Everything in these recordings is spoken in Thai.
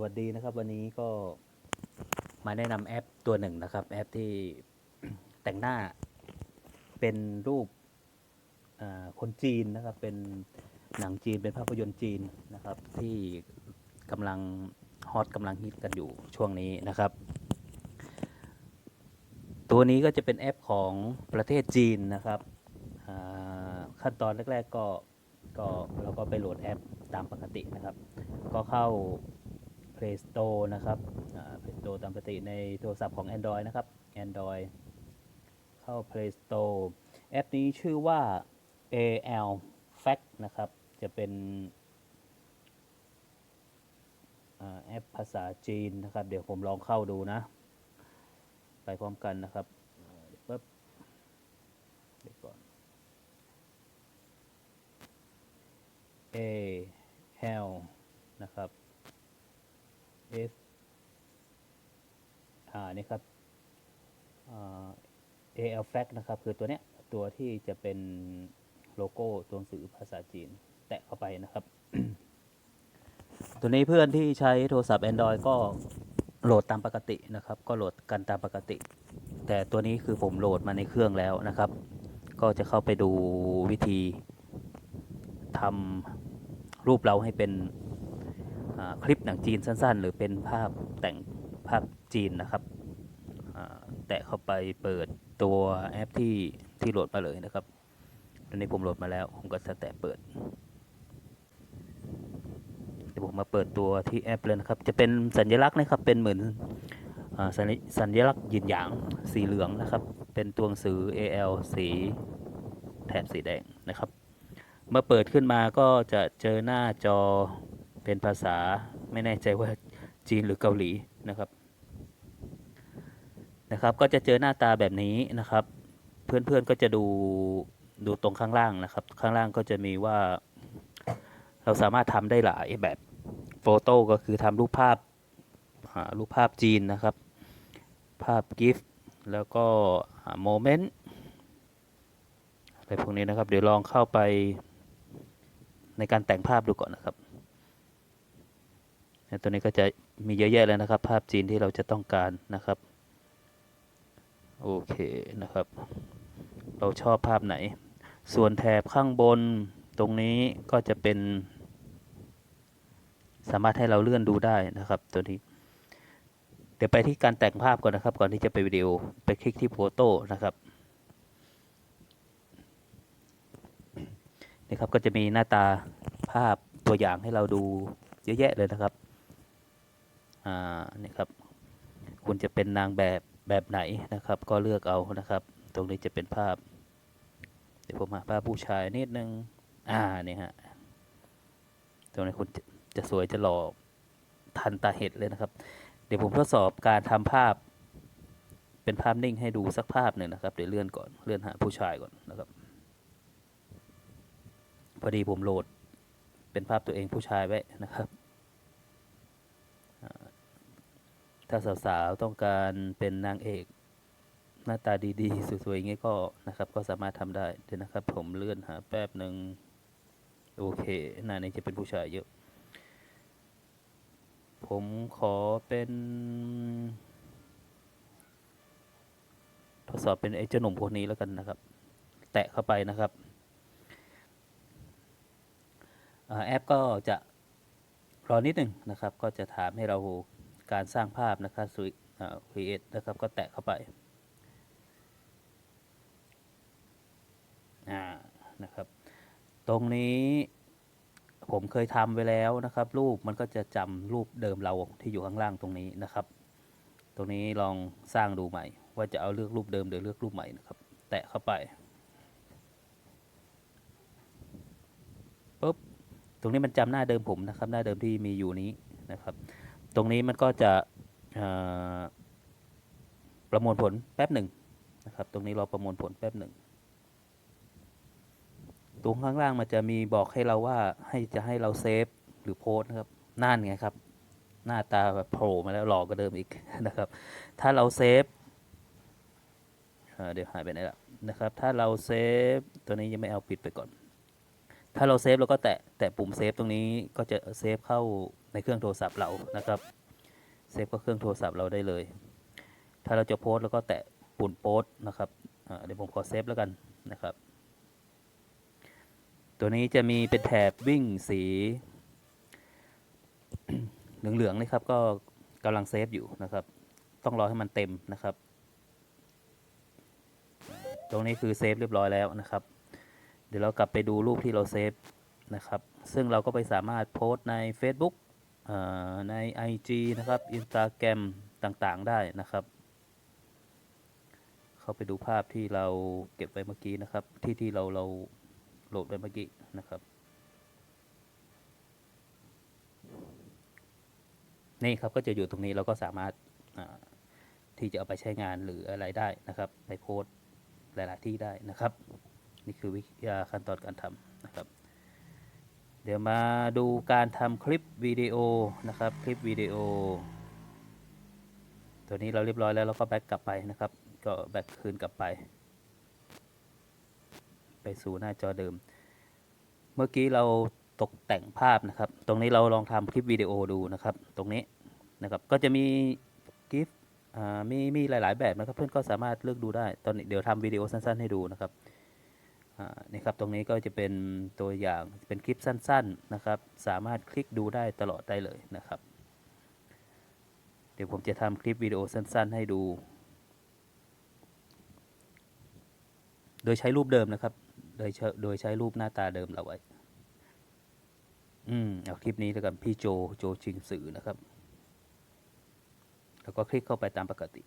สวัสดีนะครับวันนี้ก็มาแนะนำแอปตัวหนึ่งนะครับ แอปที่แต่งหน้าเป็นรูปคนจีนนะครับ เป็นหนังจีนเป็นภาพยนตร์จีนนะครับ ที่กำลังฮอตกำลังฮิตกันอยู่ช่วงนี้นะครับ ตัวนี้ก็จะเป็นแอปของประเทศจีนนะครับขั้นตอนแรก ๆ ก็ก็เราก็ไปโหลดแอปตามปกตินะครับ ก็เข้า Play Store นะครับ Play Store ตามปกติในโทรศัพท์ของ Android นะครับ Android เข้า Play Store แอปนี้ชื่อว่า AL Fact นะครับ จะเป็นอแอปภาษาจีนนะครับ เดี๋ยวผมลองเข้าดูนะ ไปพร้อมกันนะครับเดี๋ยวปึ๊บเดี๋ยวก่อน A L F อ่านี่ครับอ่า AL Fact นะครับ คือตัวเนี้ย ตัวที่จะเป็นโลโก้ตัวหนังสือภาษาจีน แตะเข้าไปนะครับ ตัวนี้เพื่อนที่ใช้โทรศัพท์ Android ก็โหลดตามปกตินะครับ ก็โหลดกันตามปกติ แต่ตัวนี้คือผมโหลดมาในเครื่องแล้วนะครับ ก็จะเข้าไปดูวิธีทำรูปเราให้เป็น คลิปหนังจีนสั้น ๆ หรือเป็นภาพแต่งภาพจีนนะครับแตะเข้าไปเปิดตัวแอปที่ที่โหลดมาเลยนะครับตอนนี้ผมโหลดมาแล้ว ผมก็จะแตะเปิดเดี๋ยวผมมาเปิดตัวที่แอปเลยนะครับ จะเป็นสัญลักษณ์นะครับเป็นเหมือนอสัญสัญลักษณ์หยินหยางสีเหลืองนะครับ เป็นตัวหนังสือ AL สีแถบสีแดงนะครับ เมื่อเปิดขึ้นมาก็จะเจอหน้าจอ เป็นภาษาไม่แน่ใจว่าจีนหรือเกาหลีนะครับนะครับ ก็จะเจอหน้าตาแบบนี้นะครับ เพื่อนๆก็จะดูดูตรงข้างล่างนะครับ ข้างล่างก็จะมีว่า เราสามารถทำได้หลายแบบโฟโต้ก็คือทำรูปภาพารูปภาพจีนนะครับ ภาพกิฟต์แล้วก็โมเมนต์อะไรพวกนี้นะครับ เดี๋ยวลองเข้าไปในการแต่งภาพดูก่อนนะครับ ตัวนี้ก็จะมีเยอะแยะเลยนะครับ ภาพจีนที่เราจะต้องการนะครับ โอเคนะครับ เราชอบภาพไหน ส่วนแถบข้างบนตรงนี้ก็จะเป็น สามารถให้เราเลื่อนดูได้นะครับตัวนี้ เดี๋ยวไปที่การแต่งภาพก่อนนะครับ ก่อนที่จะไปวิดีโอไปคลิกที่โฟโต้นะครับนี่ครับก็จะมีหน้าตาภาพตัวอย่างให้เราดูเยอะแยะเลยนะครับ อ่านี่ครับคุณจะเป็นนางแบบแบบไหนนะครับ ก็เลือกเอานะครับ ตรงนี้จะเป็นภาพ เดี๋ยวผมหาภาพผู้ชายนิดนึงอ่านี่ฮะตรงนี้คุณจะจะสวยจะหล่อทันตาเห็ดเลยนะครับ เดี๋ยวผมทดสอบการทำภาพ เป็นภาพนิ่งให้ดูสักภาพหนึ่งนะครับ เดี๋ยวเลื่อนก่อนเลื่อนหาผู้ชายก่อนนะครับ พอดีผมโหลดเป็นภาพตัวเองผู้ชายไว้นะครับอ่า ถ้าสาวๆต้องการเป็นนางเอกหน้าตาดีๆ สวยๆอย่างงี้ก็นะครับ ก็สามารถทำได้เดี๋ยวนะครับ ผมเลื่อนหาแป๊บหนึ่งโอเคหน้านี้จะเป็นผู้ชายเยอะ ผมขอเป็น ทดสอบเป็นไอ้เจ้าหนุ่มคนนี้แล้วกันนะครับ แตะเข้าไปนะครับอแอปก็จะรอนิดหนึ่งนะครับ ก็จะถามให้เรา การสร้างภาพนะครับสุดอ่า create นะครับก็แตะเข้าไปนะครับ ตรงนี้ผมเคยทำไว้แล้วนะครับ รูปมันก็จะจำรูปเดิมเราที่อยู่ข้างล่างตรงนี้นะครับ ตรงนี้ลองสร้างดูใหม่ ว่าจะเอาเลือกรูปเดิมหรือเลือกรูปใหม่นะครับ แตะเข้าไปปุ๊บตรงนี้มันจำหน้าเดิมผมนะครับ หน้าเดิมที่มีอยู่นี้นะครับ ตรงนี้มันก็จะประมวลผลแป๊บหนึ่งนะครับ ตรงนี้รอประมวลผลแป๊บหนึ่งตรงข้างล่างมันจะมีบอกให้เราว่าให้จะให้เราเซฟหรือโพสนะครับนั่นไงครับ หน้าตาแบบโผล่มาแล้วหลอกก็เดิมอีกนะครับ ถ้าเราเซฟเเดี๋ยวหายไปไหนละนะครับ ถ้าเราเซฟตัวนี้ยังไม่เอาปิดไปก่อน ถ้าเราเซฟเราก็แตะแตะปุ่มเซฟตรงนี้ก็จะเซฟเข้า ในเครื่องโทรศัพท์เรานะครับเซฟก็เครื่องโทรศัพท์เราได้เลย ถ้าเราจะโพสต์แล้วก็แตะปุ่มโพสต์นะครับเดี๋ยวผมขอเซฟแล้วกันนะครับ ตัวนี้จะมีเป็นแถบวิ่งสี เหลืองๆนี่ครับก็กำลังเซฟอยู่นะครับ ต้องรอให้มันเต็มนะครับ ตรงนี้คือเซฟเรียบร้อยแล้วนะครับ เดี๋ยวเรากลับไปดูรูปที่เราเซฟนะครับ ซึ่งเราก็ไปสามารถโพสต์ใน Facebook ใน IG นะครับ Instagram ต่างๆได้นะครับ เข้าไปดูภาพที่เราเก็บไว้เมื่อกี้นะครับ ที่ที่เราเราโหลดไว้เมื่อกี้นะครับ นี่ครับก็จะอยู่ตรงนี้เราก็สามารถที่จะเอาไปใช้งานหรืออะไรได้นะครับ ไปโพสต์หลาย ๆ ที่ได้นะครับ นี่คือวิทยาขั้นตอนการทำ ดี๋ยวมาดูการทำคลิปวิดีโอนะครับคลิปวิดีโอ ตัวนี้เราเรียบร้อยแล้วเราก็แบ็กกลับไปนะครับ ก็แบ็กคืนกลับไป ไปสู่หน้าจอเดิม เมื่อกี้เราตกแต่งภาพนะครับ ตรงนี้เราลองทำคลิปวิดีโอดูนะครับ ตรงนี้นะครับก็จะมีกิฟมีมีหลาย ๆ แบบนะครับ เพื่อนก็สามารถเลือกดูได้ตอนนี้เดี๋ยวทำวิดีโอสั้น ๆ ให้ดูนะครับ นี่ครับตรงนี้ก็จะเป็นตัวอย่างเป็นคลิปสั้นๆนะครับ สามารถคลิกดูได้ตลอดได้เลยนะครับ เดี๋ยวผมจะทำคลิปวิดีโอสั้น ๆ ให้ดู โดยใช้รูปเดิมนะครับ โดยโดยใช้รูปหน้าตาเดิมเราไว้ อืมเอาคลิปนี้แล้วกันพี่โจโจชิงสื่อนะครับ แล้วก็คลิกเข้าไปตามปกติ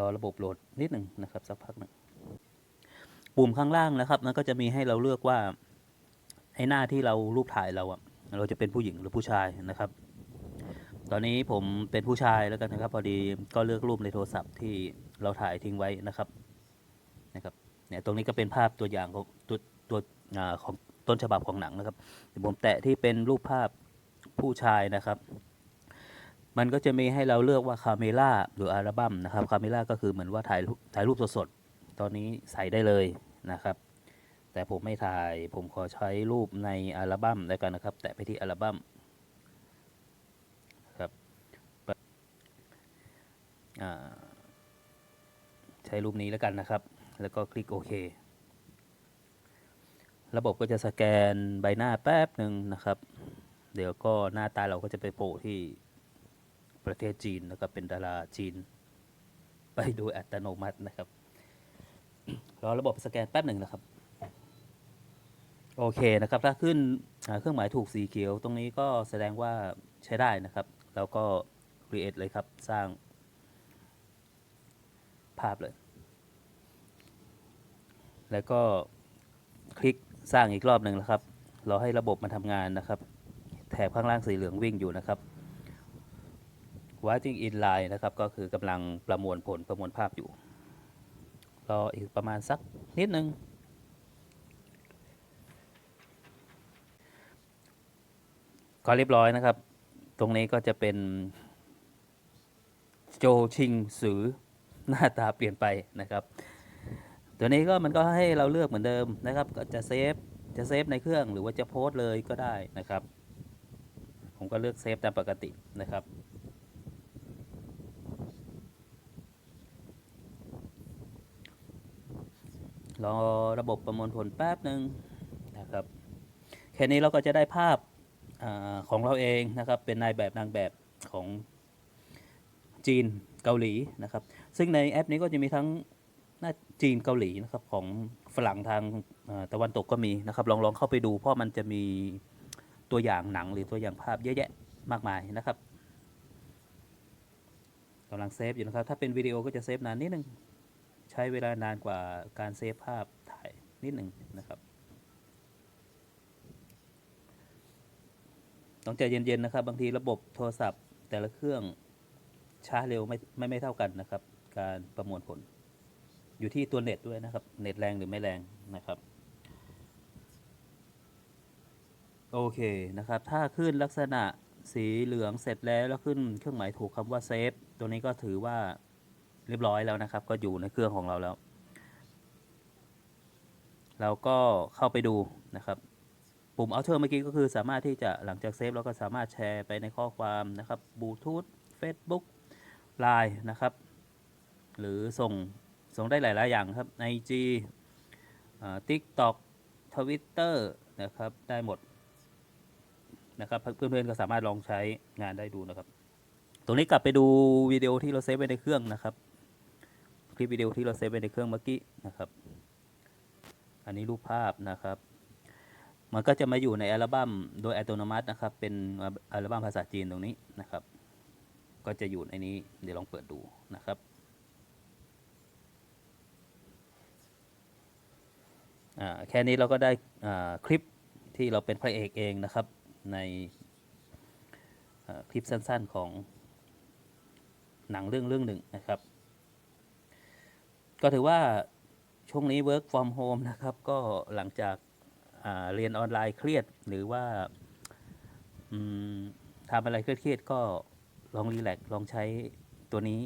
รอระบบโหลดนิดหนึ่งนะครับสักพักหนึ่งปุ่มข้างล่างนะครับ มันก็จะมีให้เราเลือกว่าไอ้หน้าที่เรารูปถ่ายเราอะเราจะเป็นผู้หญิงหรือผู้ชายนะครับ ตอนนี้ผมเป็นผู้ชายแล้วกันนะครับ พอดีก็เลือกรูปในโทรศัพท์ที่เราถ่ายทิ้งไว้นะครับนะครับเนี่ยตรงนี้ก็เป็นภาพตัวอย่างของตัวตัวของต้นฉบับของหนังนะครับเดี๋ยวผมแตะที่เป็นรูปภาพผู้ชายนะครับ มันก็จะมีให้เราเลือกว่าคาเมล่าหรืออัลบั้มนะครับคาเมล่าก็คือเหมือนว่าถ่ายถ่ายรูปสดๆ ตอนนี้ใส่ได้เลยนะครับ แต่ผมไม่ถ่ายผมขอใช้รูปในอัลบั้มแล้วกันนะครับ แตะไปที่อัลบั้มครับใช้รูปนี้แล้วกันนะครับ แล้วก็คลิกโอเคระบบก็จะสแกนใบหน้าแป๊บหนึ่งนะครับ เดี๋ยวก็หน้าตาเราก็จะไปโผล่ที่ ประเทศจีนนะครับเป็นดาราจีน ไปโดยอัตโนมัตินะครับรอระบบสแกนแป๊บหนึ่งนะครับ โอเคนะครับ ถ้าขึ้นเครื่องหมายถูกสีเขียวตรงนี้ก็แสดงว่าใช้ได้นะครับ แล้วก็ create เลยครับ สร้างภาพเลย แล้วก็คลิกสร้างอีกรอบหนึ่งนะครับ รอให้ระบบมันทำงานนะครับ แถบข้างล่างสีเหลืองวิ่งอยู่นะครับ watching in line นะครับ ก็คือกำลังประมวลผลประมวลภาพอยู่ รออีกประมาณสักนิดนึง ก็เรียบร้อยนะครับ ตรงนี้ก็จะเป็น โจชิงสือหน้าตาเปลี่ยนไปนะครับ ตัวนี้ก็มันก็ให้เราเลือกเหมือนเดิมนะครับ ก็จะเซฟ จะเซฟในเครื่องหรือว่าจะโพสต์เลยก็ได้นะครับ ผมก็เลือกเซฟตามปกตินะครับ รอระบบประมวลผลแป๊บหนึ่งนะครับแค่นี้เราก็จะได้ภาพอของเราเองนะครับ เป็นนายแบบนางแบบของจีนเกาหลีนะครับ ซึ่งในแอปนี้ก็จะมีทั้งหน้าจีนเกาหลีนะครับของฝรั่งทางตะวันตกก็มีนะครับ ลองลองเข้าไปดูเพราะมันจะมีตัวอย่างหนังหรือตัวอย่างภาพเยอะแยะมากมายนะครับกำลังเซฟอยู่นะครับ ถ้าเป็นวิดีโอก็จะเซฟนานนิดนึง ใช้เวลานานกว่าการเซฟภาพถ่ายนิดหนึ่งนะครับ ต้องใจเย็นๆนะครับ บางทีระบบโทรศัพท์แต่ละเครื่องช้าเร็วไม่ไม่ไม่เท่ากันนะครับ การประมวลผล อยู่ที่ตัวเน็ตด้วยนะครับ เน็ตแรงหรือไม่แรงนะครับ โอเคนะครับ ถ้าขึ้นลักษณะสีเหลืองเสร็จแล้วแล้วขึ้นเครื่องหมายถูกคำว่าเซฟตัวนี้ก็ถือว่า เรียบร้อยแล้วนะครับ ก็อยู่ในเครื่องของเราแล้ว เราก็เข้าไปดูนะครับ ปุ่ม Outer เมื่อกี้ก็คือสามารถที่จะหลังจากเซฟเราก็สามารถแชร์ไปในข้อความนะครับบลูทูธ Facebook Line นะครับ หรือส่งส่งได้หลาย ๆ อย่างครับใน IG อ่า TikTok Twitter นะครับ ได้หมดนะครับ เพื่อน ๆ ก็สามารถลองใช้งานได้ดูนะครับ ตรงนี้กลับไปดูวิดีโอที่เราเซฟไว้ในเครื่องนะครับ ลิปวิดีโอที่เราเซฟไว้ในเครื่องเมื่อกี้นะครับ อันนี้รูปภาพนะครับ มันก็จะมาอยู่ในอัลบั้มโดยอัตโนมัตินะครับ เป็นอัลบั้มภาษาจีนตรงนี้นะครับ ก็จะอยู่ในนี้เดี๋ยวลองเปิดดูนะครับแค่นี้เราก็ได้คลิปที่เราเป็นพระเอกเองนะครับ ในคลิปสั้นๆของหนังเรื่องเรื่องหนึ่งนะครับ ก็ถือว่าช่วงนี้ work from home นะครับ ก็หลังจากาเรียนออนไลน์เครียด หรือว่าทำอะไรเครียดๆก็ลองรีแลกซ์ลองใช้ตัวนี้